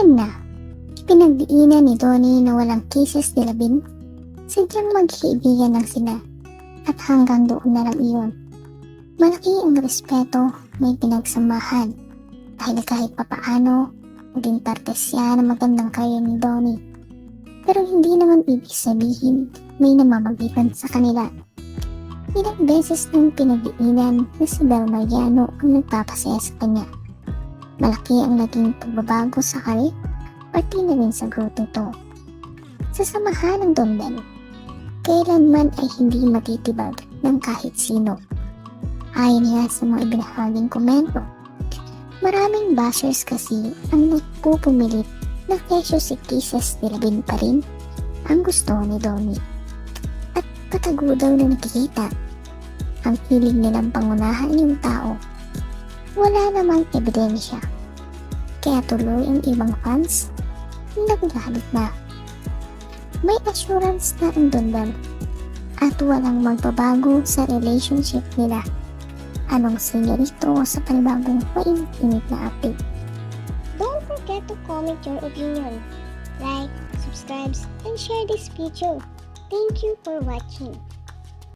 Ayan na. Pinagdiinan ni Donnie na walang kisses ni Labin. Sadyang magkaibigan lang sila. At hanggang doon na lang iyon. Malaki ang respeto may pinagsamahan. Dahil kahit papaano, naging parte siya ng magandang kaya ni Donnie. Pero hindi naman ibig sabihin may namamagitan sa kanila. Ilang beses nang pinagdiinan na si Bel Mariano ang nagpapasaya sa kanya. Malaki ang naging pagbabago sa kare, pati na rin sa growth nito. Sa samahan ng Don Bel, kailanman ay hindi matitibag ng kahit sino. Ayon nga sa mga ibinahaging komento, maraming bashers kasi ang nagpupumilit na kesyo si Kisses Nilabin pa rin ang gusto ni Donnie. At patago daw na nakikita ang hilig nilang pangunahan yung tao. Wala namang ebidensya. Kaya tuloy ang ibang fans naglalit na. May assurance na ang Dundal at walang magbabago sa relationship nila. Anong sinya ito sa panibagong mainit na update? Don't forget to comment your opinion. Like, subscribe, and share this video. Thank you for watching.